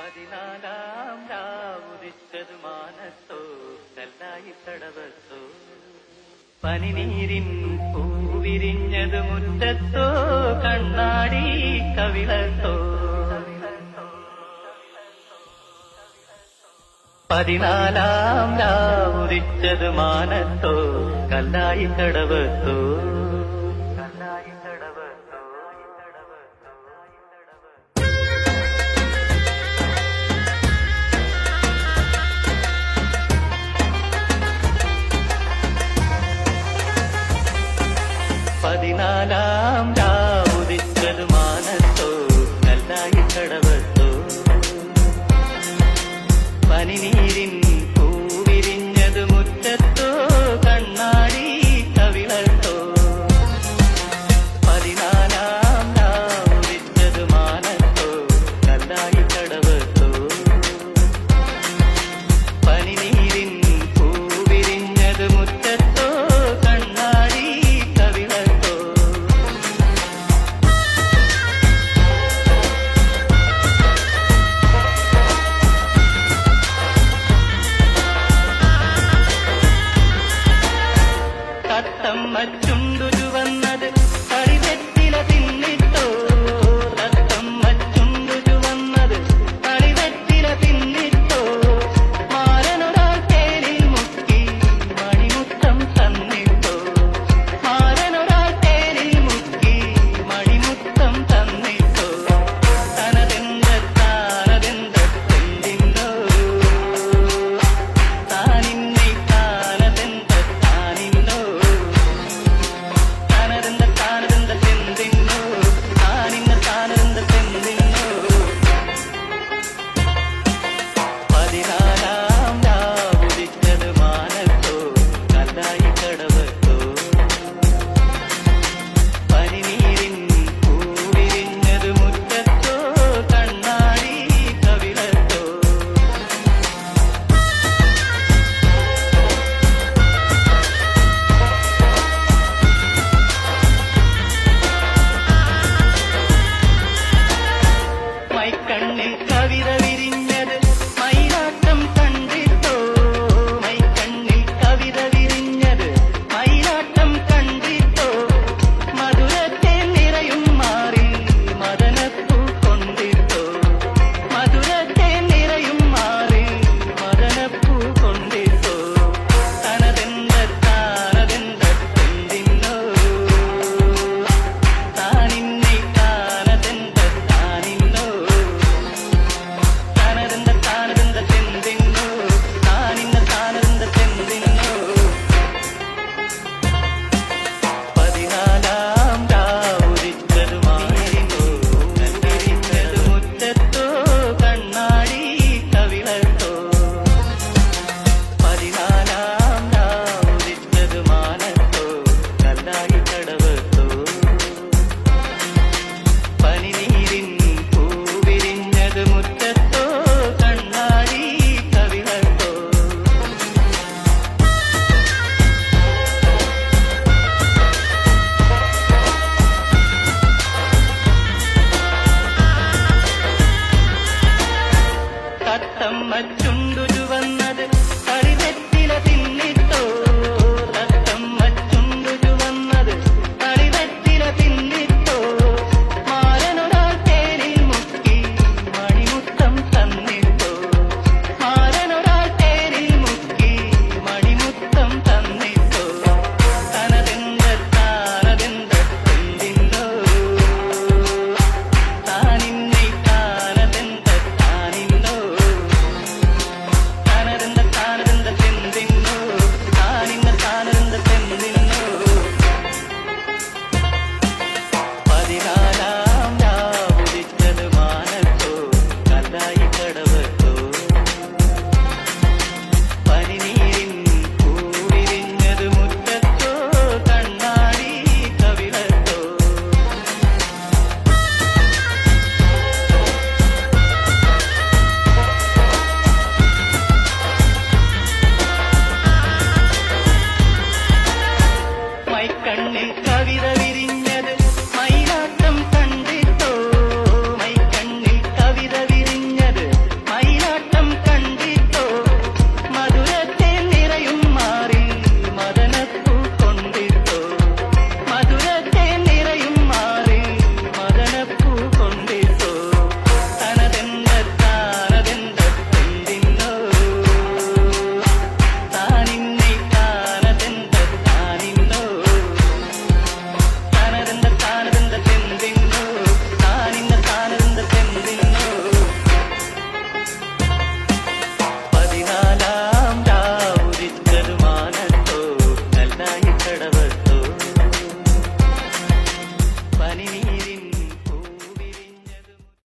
പതിനാലാം രാവുദിച്ചത് മാനത്തോ കല്ലായി തടവത്തോ. പനിനീരിൻ പൂവിരിഞ്ഞത് മുറ്റത്തോ കണ്ണാടി കവിളത്തോ. പതിനാലാം രാവുദിച്ചത് മാനത്തോ കല്ലായി തടവത്തോ. തത്തമ്മ ചുണ്ടുരുവന്ന